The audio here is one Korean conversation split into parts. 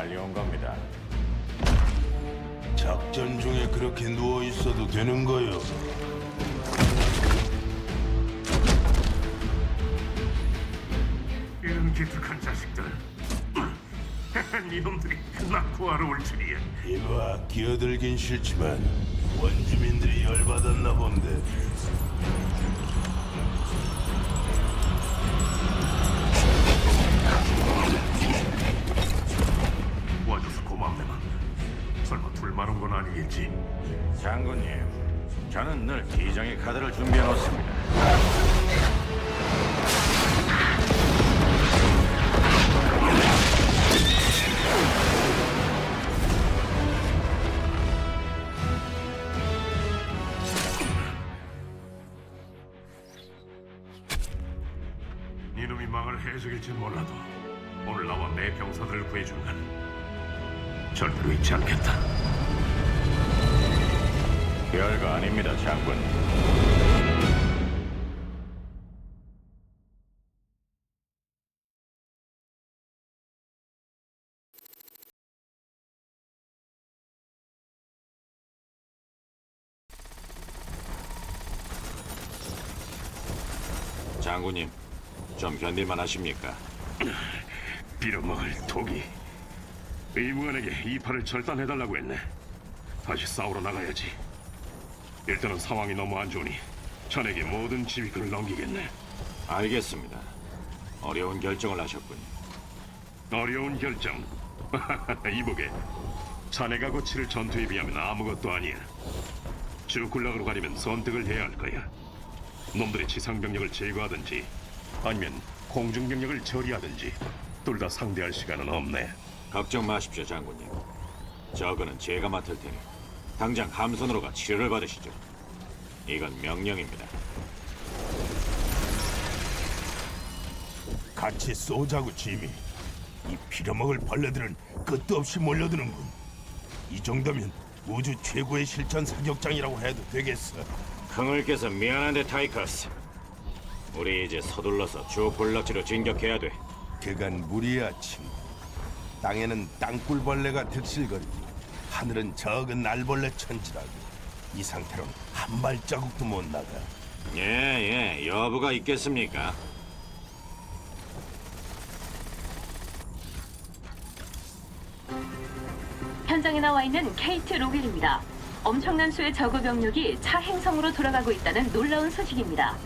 최대한 빨리 온 겁니다. 작전 중에 그렇게 누워 있어도 되는 거요. 이런 기특한 자식들. 이놈들이 나 구하러 올 줄이야. 이봐, 끼어들긴 싫지만 원주민들이 열받았나 본데. 건 아니겠지? 장군님, 저는 늘 비장의 카드를 준비해 놓습니다. 이놈이 망할 해적일진 몰라도 오늘 나와 내 병사들을 구해주는 한 절대로 잊지 않겠다. 별거 아닙니다, 장군. 장군님, 좀 견딜만 하십니까? 빌어먹을 독이 의무관에게 이 팔을 절단해달라고 했네. 다시 싸우러 나가야지. 일단은 상황이 너무 안 좋으니 전에게 모든 지휘권을 넘기겠네. 알겠습니다. 어려운 결정을 하셨군요. 어려운 결정. 이보게. 자네가 거칠 전투에 비하면 아무것도 아니야. 주군락으로 가려면 선택을 해야 할 거야. 놈들의 지상 병력을 제거하든지 아니면 공중 병력을 처리하든지 둘 다 상대할 시간은 없네. 걱정 마십시오, 장군님. 저거는 제가 맡을 테니 당장 함선으로 가 치료를 받으시죠. 이건 명령입니다. 같이 쏘자고, 지미. 이 빌어먹을 벌레들은 끝도 없이 몰려드는군. 이 정도면 우주 최고의 실전 사격장이라고 해도 되겠어. 흥을 깨서 미안한데 타이커스. 우리 이제 서둘러서 주 볼락지로 진격해야 돼. 그간 무리야, 친구. 땅에는 땅굴벌레가 득실거리고 하늘은 적은 날벌레 천지라고. 이 상태론 한 발자국도 못 나가. 예, 예, 여부가 있겠습니까? 현장에 나와 있는 케이트 로길입니다. 엄청난 수의 저그 병력이 차 행성으로 돌아가고 있다는 놀라운 소식입니다.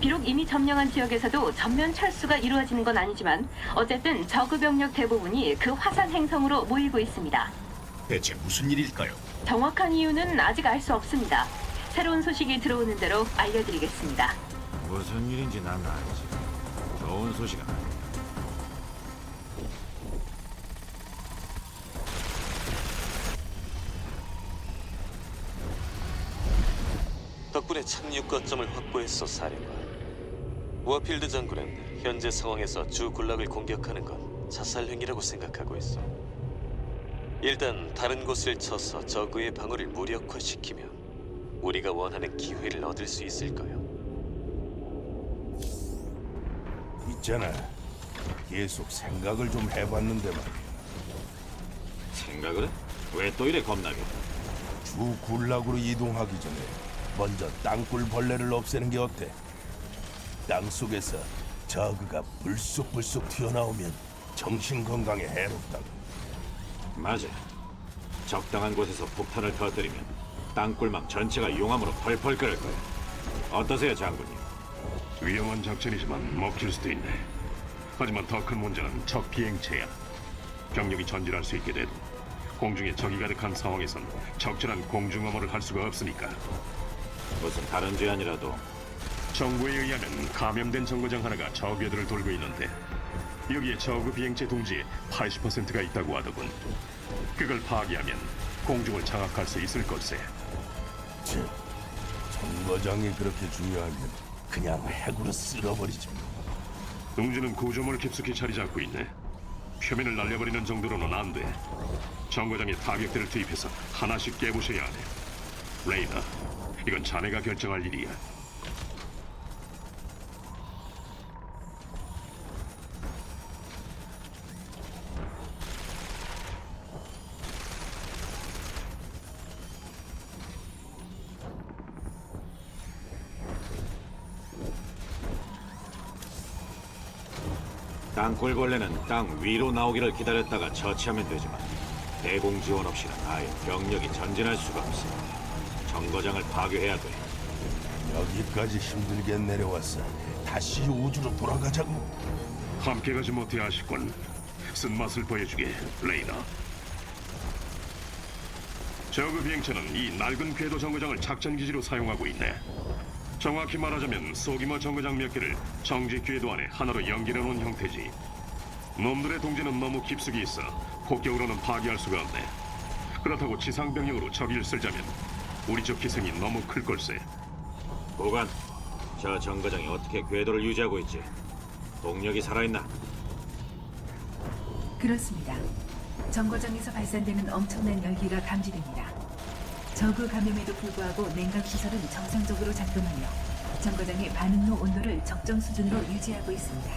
비록 이미 점령한 지역에서도 전면 철수가 이루어지는 건 아니지만 어쨌든 저그 병력 대부분이 그 화산 행성으로 모이고 있습니다. 대체 무슨 일일까요? 정확한 이유는 아직 알 수 없습니다. 새로운 소식이 들어오는 대로 알려드리겠습니다. 무슨 일인지 난 알지. 좋은 소식은 아니다. 덕분에 착륙 거점을 확보했어 사령관. 워필드 장군은 현재 상황에서 주 군락을 공격하는 건 자살 행위라고 생각하고 있어. 일단 다른 곳을 쳐서 저그의 방어를 무력화시키면 우리가 원하는 기회를 얻을 수 있을 거요. 있잖아. 계속 생각을 좀 해봤는데 말이야. 생각을 해? 왜 또 이래 겁나게? 주 군락으로 이동하기 전에 먼저 땅굴 벌레를 없애는 게 어때? 땅 속에서 저그가 불쑥불쑥 튀어나오면 정신 건강에 해롭다고. 맞아. 적당한 곳에서 폭탄을 터뜨리면 땅굴망 전체가 용암으로 펄펄 끓을 거야. 어떠세요, 장군님? 위험한 작전이지만 먹힐 수도 있네. 하지만 더 큰 문제는 적 비행체야. 병력이 전진할 수 있게 돼도 공중에 적이 가득한 상황에선 적절한 공중 엄호를 할 수가 없으니까 무슨 다른 죄안이라도 정부에 의하면 감염된 정거장 하나가 저궤도를 돌고 있는데 여기에 저그 비행체 둥지의 80%가 있다고 하더군. 그걸 파괴하면 공중을 장악할 수 있을 것세. 즉, 정거장이 그렇게 중요하면 그냥 핵으로 쓸어버리지 뭐. 둥지는 구조물 깊숙이 자리 잡고 있네. 표면을 날려버리는 정도로는 안 돼. 정거장에 타격대를 투입해서 하나씩 깨부셔야 하네. 레이더, 이건 자네가 결정할 일이야. 땅굴벌레는 땅 위로 나오기를 기다렸다가 처치하면 되지만 대공 지원 없이는 아예 병력이 전진할 수가 없어. 정거장을 파괴해야 돼. 여기까지 힘들게 내려왔어. 다시 우주로 돌아가자고. 함께 가지 못해 아쉽군. 쓴맛을 보여주게, 레이나. 저그 비행체는 이 낡은 궤도 정거장을 작전 기지로 사용하고 있네. 정확히 말하자면 소규모 정거장 몇 개를 정지 궤도 안에 하나로 연결해 놓은 형태지. 놈들의 동지는 너무 깊숙이 있어 폭격으로는 파괴할 수가 없네. 그렇다고 지상 병력으로 적일 쓸자면 우리 쪽 기생이 너무 클 걸세. 보관, 저 정거장이 어떻게 궤도를 유지하고 있지? 동력이 살아있나? 그렇습니다. 정거장에서 발산되는 엄청난 열기가 감지됩니다. 저그 감염에도 불구하고 냉각 시설은 정상적으로 작동하며 정거장의 반응로 온도를 적정 수준으로 유지하고 있습니다.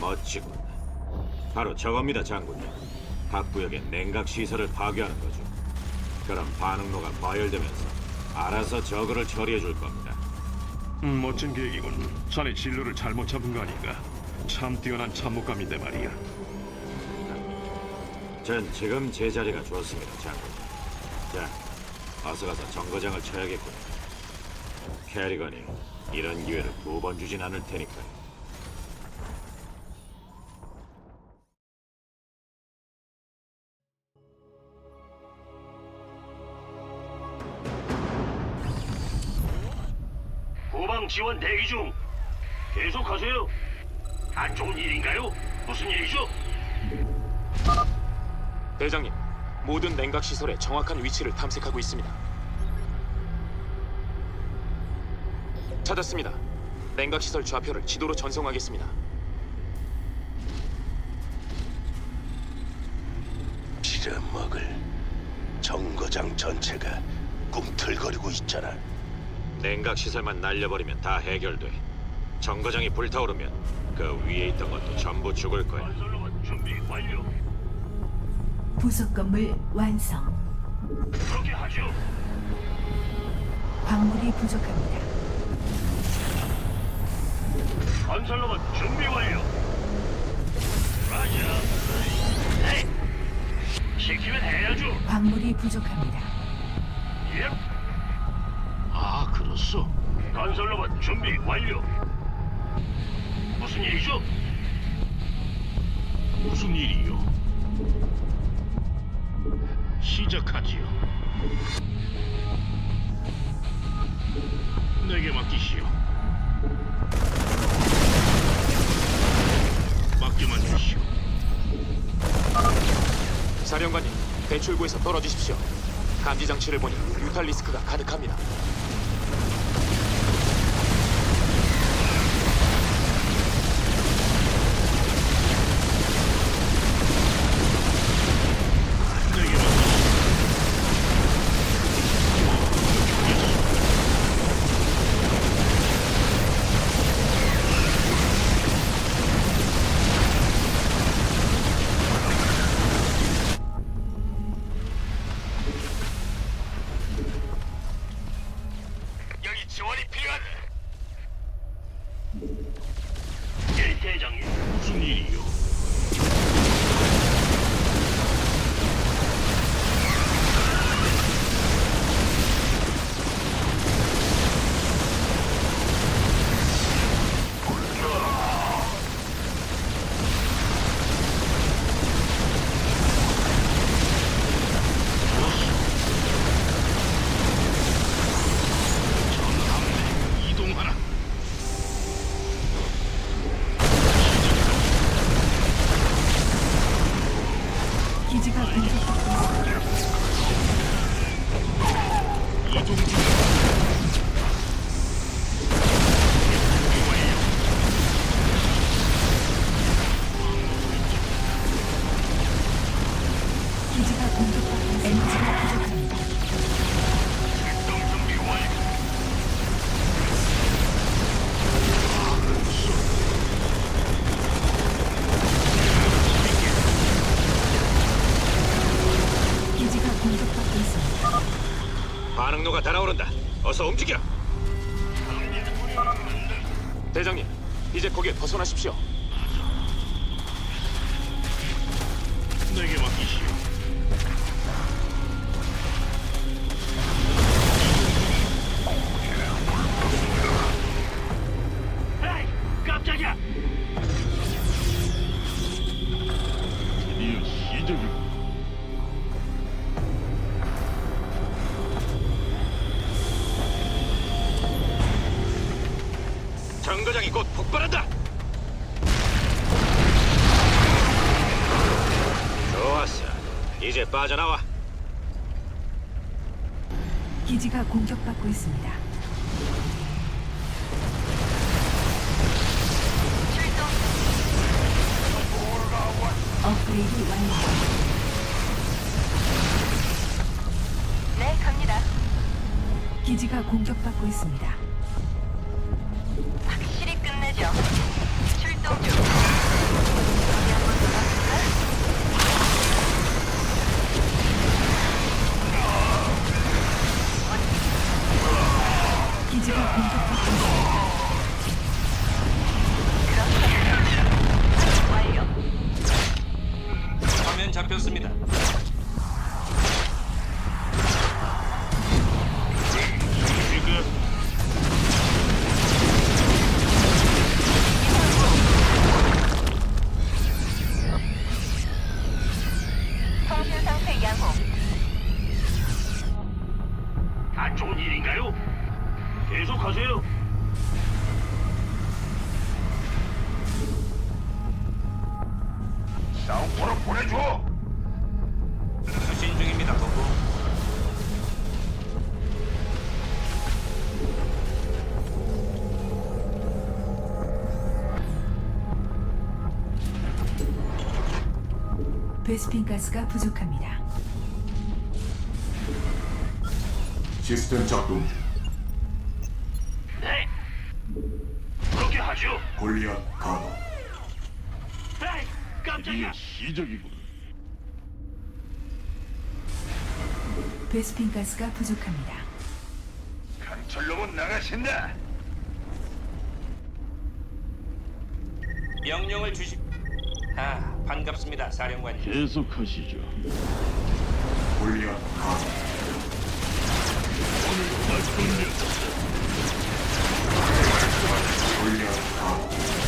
멋지군. 바로 저겁니다, 장군님. 각 구역의 냉각 시설을 파괴하는 거죠. 그럼 반응로가 과열되면서 알아서 저거를 처리해 줄 겁니다. 음, 멋진 계획이군. 자네 진로를 잘못 잡은 거 아닌가? 참 뛰어난 참모감인데 말이야. 전 지금 제 자리가 좋습니다, 장군 님. 자, 어서 가서 정거장을 쳐야겠군요. 캐리건이 이런 기회를 두 번 주진 않을 테니까요. 후방 지원 대기 중. 계속하세요. 안 좋은 일인가요? 무슨 일이죠? 대장님, 모든 냉각 시설의 정확한 위치를 탐색하고 있습니다. 찾았습니다. 냉각 시설 좌표를 지도로 전송하겠습니다. 빌어먹을 정거장 전체가 꿈틀거리고 있잖아. 냉각 시설만 날려버리면 다 해결돼. 정거장이 불타오르면 그 위에 있던 것도 전부 죽을 거야. 준비 완료. 부속 건물 완성. 그렇게 하죠. 광물이 부족합니다. 건설로만 준비 완료. 라자. 네. 시키면 해야죠. 광물이 부족합니다. 예. 아, 그렇소. 건설로만 준비 완료. 무슨 일이죠? 무슨 일이요? 시작하지요. 내게 맡기시오. 맡겨만 주시오. 사령관님, 배출구에서 떨어지십시오. 감지 장치를 보니 유탈 리스크가 가득합니다. 움직여. 정거장이 곧 폭발한다. 좋았어. 이제 빠져나와. 기지가 공격받고 있습니다. 업그레이드 완료. 네, 갑니다. 기지가 공격받고 있습니다. 보내줘. 수신 중입니다, 보고. 베스핀 가스가 부족합니다. 시스템 작동 중. 네. 그렇게 하죠. 골리앗 가동. 깜짝이야. 시작이군. 베스핀 가스가 부족합니다. 강철로만 나가신다. 명령을 주십. 아, 반갑습니다, 사령관님. 계속하시죠. 골리앗 가동. 골리앗 가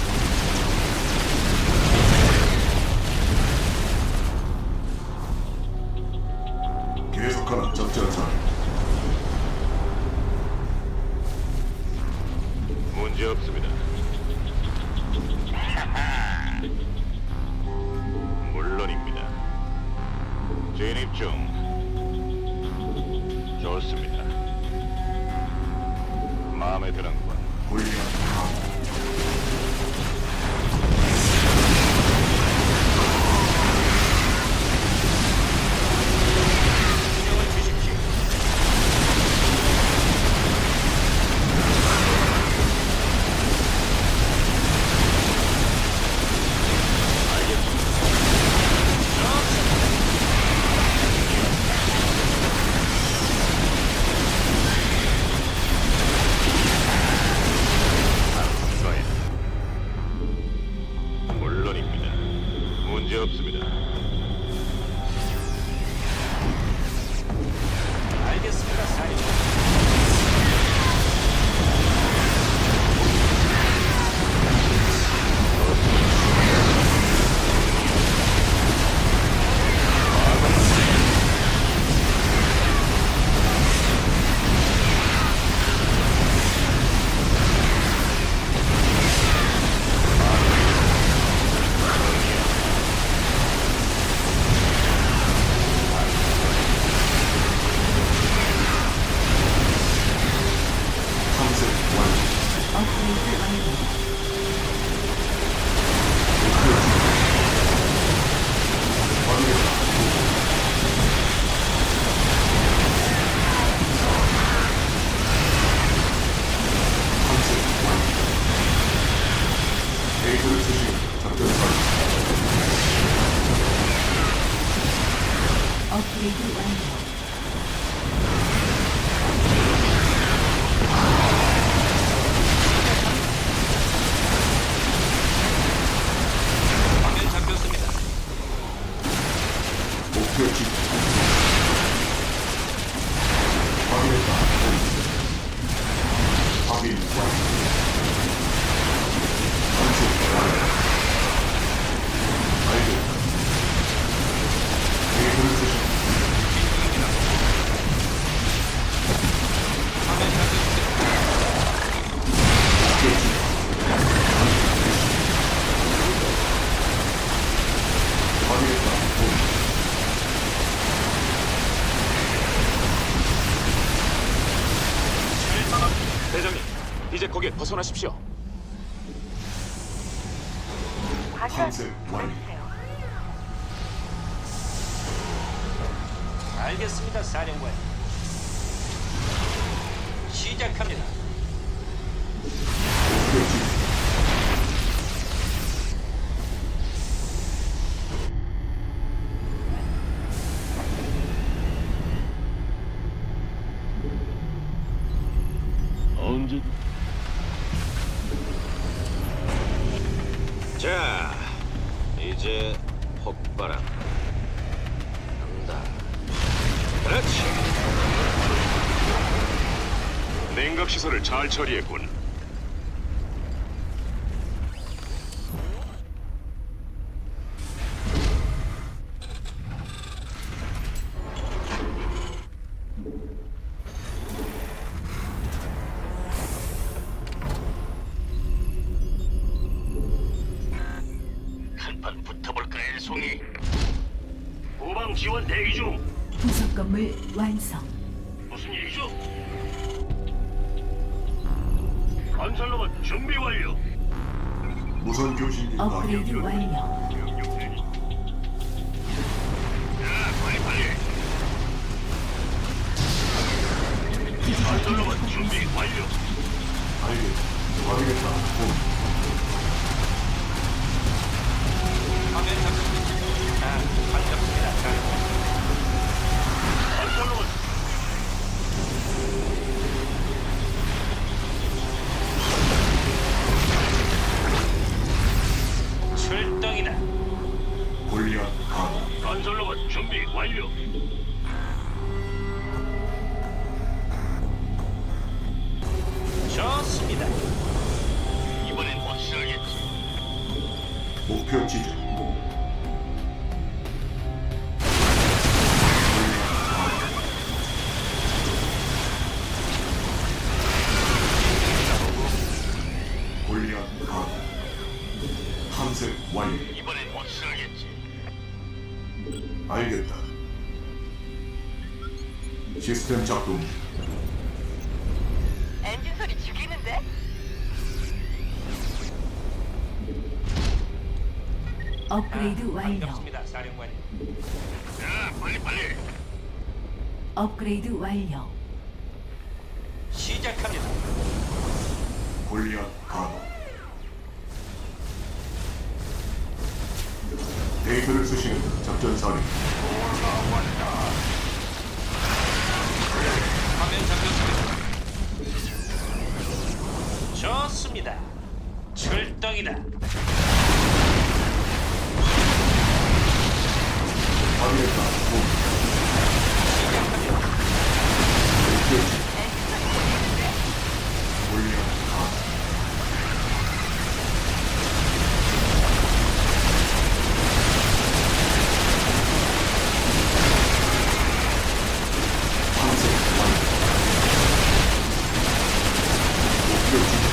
거기에 벗어나십시오. 알겠습니다, 사령관. 시작합니다. 냉각 시설을 잘 처리했군. 지원 대기 중 부속 건물 완성. 건설로봇 준비 완료 무선 교신기 업그레이드 가동. 완료. 자 빨리 빨리 건설로봇 준비 완료 알겠다. 확인했다. 본. 작동. 엔진 소리 죽이는데? 업그레이드 완료. 반갑습니다, 사령관. 자 빨리 빨리 업그레이드 완료. 시작합니다. 골리앗 가동. 데이터를 수신한 작전 사령. 화면 잡혔습니다. 좋습니다. 출동이다. 목표 지점. 골리앗 가동. 탐색 완료. 목표 지점.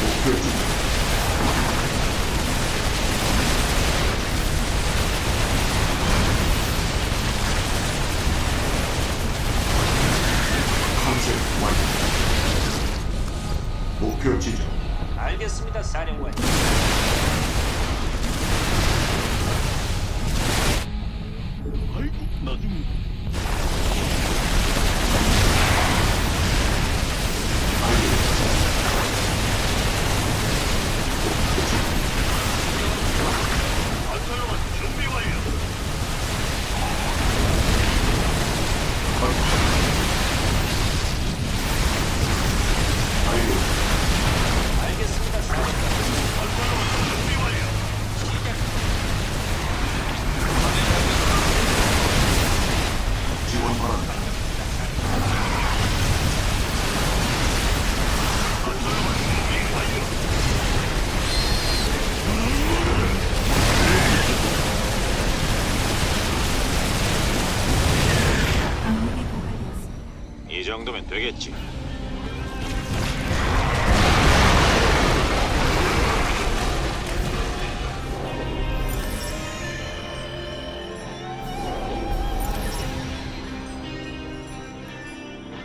목표 지점. 탐색 완료. 목표 지점. 알겠습니다, 사령관. 정도면 되겠지.